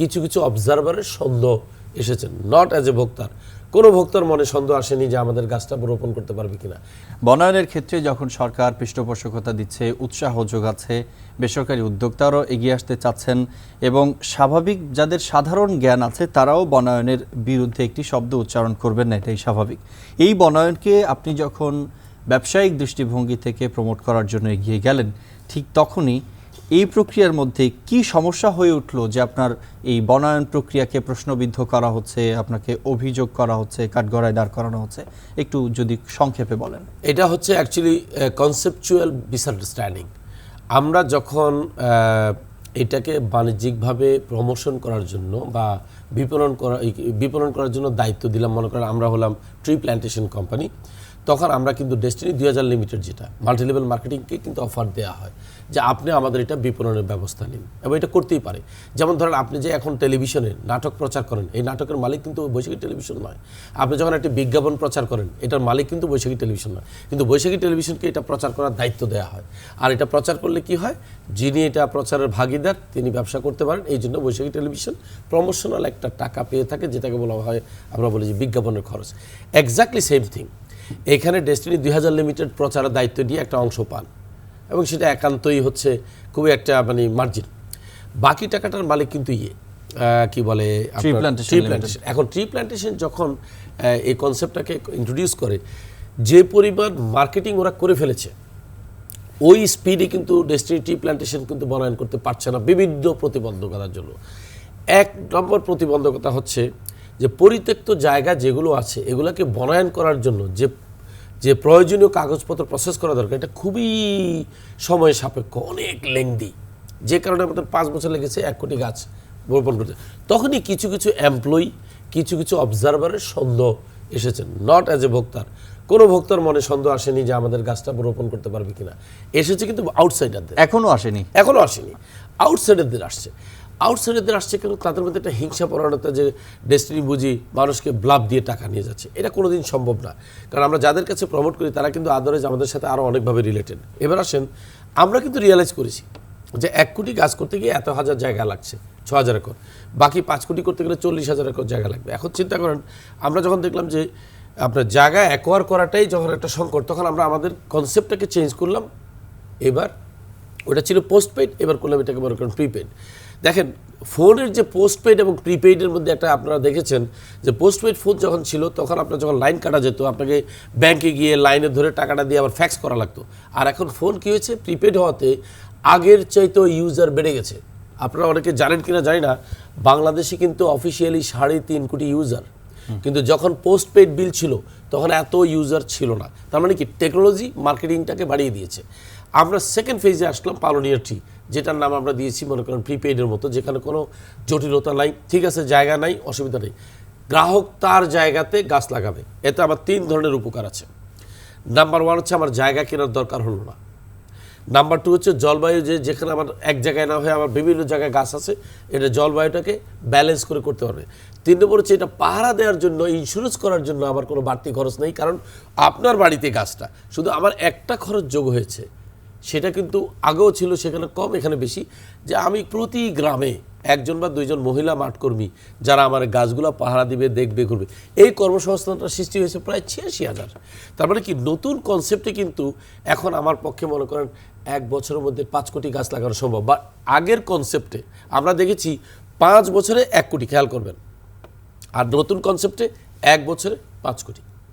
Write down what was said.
কিছু কিছু অবজারভারের সন্দেহ এসেছে নট অ্যাজ এ ভোক্তার। কোনো ভোক্তার মনে সন্দেহ আসেনি যে আমাদের গাছটা রোপণ করতে পারবে কিনা। বনায়নের ক্ষেত্রে যখন সরকার পৃষ্ঠপোষকতা দিচ্ছে, উৎসাহ যোগাচ্ছে, বেসরকারি উদ্যোক্তারাও এগিয়ে আসতে চাচ্ছেন এবং স্বাভাবিক যাদের সাধারণ জ্ঞান আছে, তারাও বনায়নের বিরুদ্ধে একটি শব্দ উচ্চারণ করবেন না, এটাই স্বাভাবিক। এই বনায়নকে আপনি যখন ব্যবসায়িক দৃষ্টিভঙ্গি থেকে প্রমোট করার জন্য এগিয়ে গেলেন, ঠিক তখনই এই প্রক্রিয়ার মধ্যে কি সমস্যা হয়ে উঠল যে আপনার এই বনায়ন প্রক্রিয়াকে প্রশ্নবিদ্ধ করা হচ্ছে, আপনাকে অভিযোগ করা হচ্ছে, কাঠগড়ায় দাঁড় করানো হচ্ছে? একটু যদি সংক্ষেপে বলেন। এটা হচ্ছে অ্যাকচুয়ালি কনসেপচুয়াল মিসআন্ডারস্ট্যান্ডিং আমরা যখন এটাকে বাণিজ্যিকভাবে প্রমোশন করার জন্য বা বিপণন করা, বিপণন করার জন্য দায়িত্ব দিলাম, মনে করেন আমরা হলাম ট্রি প্ল্যান্টেশন কোম্পানি তখন আমরা কিন্তু ডেস্টিনি দুই হাজার লিমিটেড যেটা মাল্টি লেভেল মার্কেটিংকে কিন্তু অফার দেওয়া হয় যে আপনি আমাদের এটা বিপণনের ব্যবস্থা নিন এবং এটা করতেই পারে। যেমন ধরেন আপনি যে এখন টেলিভিশনে নাটক প্রচার করেন, এই নাটকের মালিক কিন্তু বৈশাখী টেলিভিশন নয়। আপনি যখন একটি বিজ্ঞাপন প্রচার করেন, এটার মালিক কিন্তু বৈশাখী টেলিভিশন নয়। কিন্তু বৈশাখী টেলিভিশনকে এটা প্রচার করার দায়িত্ব দেওয়া হয়। আর এটা প্রচার করলে কি হয়? যিনি এটা প্রচারের ভাগিদার, তিনি ব্যবসা করতে পারেন, এই জন্য বৈশাখী টেলিভিশন প্রমোশনাল একটা টাকা পেয়ে থাকে, যেটাকে বলা হয়, আমরা বলি যে বিজ্ঞাপনের খরচ। এক্স্যাক্টলি সেম থিং এখানে ডেস্টিনি দুই হাজার লিমিটেড প্রচারের দায়িত্ব নিয়ে একটা অংশ পান। এবং সেটা একান্তই হচ্ছে খুবই একটা মানে মার্জিন বাকি টাকাটার মালিক কিন্তু ইয়ে কি বলে। এখন ট্রি প্ল্যান্টেশন যখন এই কনসেপ্টটাকে ইন্ট্রোডিউস করে যে পরিমাণ মার্কেটিং ওরা করে ফেলেছে ওই স্পিডে কিন্তু ডেস্টিনি টি প্ল্যান্টেশন কিন্তু বনায়ন করতে পারছে না বিভিন্ন প্রতিবন্ধকতার জন্য। এক নম্বর প্রতিবন্ধকতা হচ্ছে যে পরিত্যক্ত জায়গা যেগুলো আছে এগুলোকে বনায়ন করার জন্য যে যে প্রয়োজনীয় কাগজপত্র প্রসেস করা দরকার এটা খুবই সময় সাপেক্ষ অনেক লেংদি যে কারণে আমাদের পাঁচ বছর লেগেছে এক কোটি গাছ রোপণ করতে। তখনই কিছু কিছু এমপ্লয়ি কিছু কিছু অবজারভারের সন্দেহ এসেছেন নট অ্যাজ এ ভোক্তার। কোনো ভোক্তার মনে সন্দেহ আসেনি যে আমাদের গাছটা রোপণ করতে পারবে কিনা। এসেছে কিন্তু আউটসাইডারদের এখনও আসেনি। এখনও আসেনি। আউটসাইডারদের আসছে। আউটসাইডারদের আসছে কেন? তাদের মধ্যে একটা হিংসা পরায়ণতা যে ডেস্টিনি বুঝি মানুষকে ব্লাব দিয়ে টাকা নিয়ে যাচ্ছে। এটা কোনোদিন সম্ভব না। কারণ আমরা যাদের কাছে প্রমোট করি, তারা কিন্তু আদরেজ আমাদের সাথে আরও অনেকভাবে রিলেটেড এবার আসেন, আমরা কিন্তু রিয়েলাইজ করেছি যে এক কোটি গাছ করতে গিয়ে এত হাজার জায়গা লাগছে ছ হাজার একর। বাকি পাঁচ কোটি করতে গেলে চল্লিশ হাজার একর জায়গা লাগবে। এখন চিন্তা করেন, আমরা যখন দেখলাম যে আপনার জায়গা অ্যাকোয়ার করাটাই যখন একটা সংকট, তখন আমরা আমাদের কনসেপ্টটাকে চেঞ্জ করলাম। এবার ওটা ছিল পোস্টপেড এবার করলাম এটাকে মনে করেন প্রিপেড দেখেন, ফোনের যে পোস্টপেড এবং প্রিপেইডের মধ্যে একটা আপনারা দেখেছেন যে পোস্টপেড ফোন যখন ছিল, তখন আপনার যখন লাইন কাটা যেত, আপনাকে ব্যাংকে গিয়ে লাইনে ধরে টাকাটা দিয়ে আবার ফ্যাক্স করা লাগতো। আর এখন ফোন কী হয়েছে? প্রিপেড হওয়াতে আগের চাইতেও ইউজার বেড়ে গেছে। আপনারা অনেকে জানেন কিনা জানি না, বাংলাদেশে কিন্তু অফিসিয়ালি সাড়ে তিন কোটি ইউজার কিন্তু যখন পোস্টপেড বিল ছিল, তখন এত ইউজার ছিল না। তার মানে কি? টেকনোলজি মার্কেটিংটাকে বাড়িয়ে দিয়েছে। আমরা সেকেন্ড ফেজে আসলাম পালোনিয়ার ট্রি যেটার নাম আমরা দিয়েছি মনে করেন প্রিপেইডের মতো, যেখানে কোনো জটিলতা নাই। ঠিক আছে, জায়গা নাই, অসুবিধা নেই। গ্রাহক তার জায়গাতে গাছ লাগাবে। এতে আমার তিন ধরনের উপকার আছে। নাম্বার ওয়ান হচ্ছে আমার জায়গা কেনার দরকার হলো না। নাম্বার টু হচ্ছে জলবায়ু যে যেখানে আমার এক জায়গায় না হয়ে আমার বিভিন্ন জায়গায় গাছ আছে, এটা জলবায়ুটাকে ব্যালেন্স করে করতে পারবে তিন নম্বর হচ্ছে এটা পাহারা দেওয়ার জন্য ইন্স্যুরেন্স করার জন্য আমার কোনো বাড়তি খরচ নেই, কারণ আপনার বাড়িতে গাছটা, শুধু আমার একটা খরচ যোগ হয়েছে। সেটা কিন্তু আগেও ছিল, সেখানে কম, এখানে বেশি। যে আমি প্রতি গ্রামে একজন বা দুইজন মহিলা মাঠকর্মী যারা আমার গাছগুলো পাহারা দিবে, দেখবে করবে এই কর্মসংস্থানটা সৃষ্টি হয়েছে প্রায় ছিয়াশি হাজার। তার মানে কি, নতুন কনসেপ্টে কিন্তু এখন আমার পক্ষে মনে করেন এক বছরের মধ্যে পাঁচ কোটি গাছ লাগানো সম্ভব। বা আগের কনসেপ্টে আমরা দেখেছি পাঁচ বছরে এক কোটি, খেয়াল করবেন। আর নতুন কনসেপ্টে এক বছরে পাঁচ কোটি।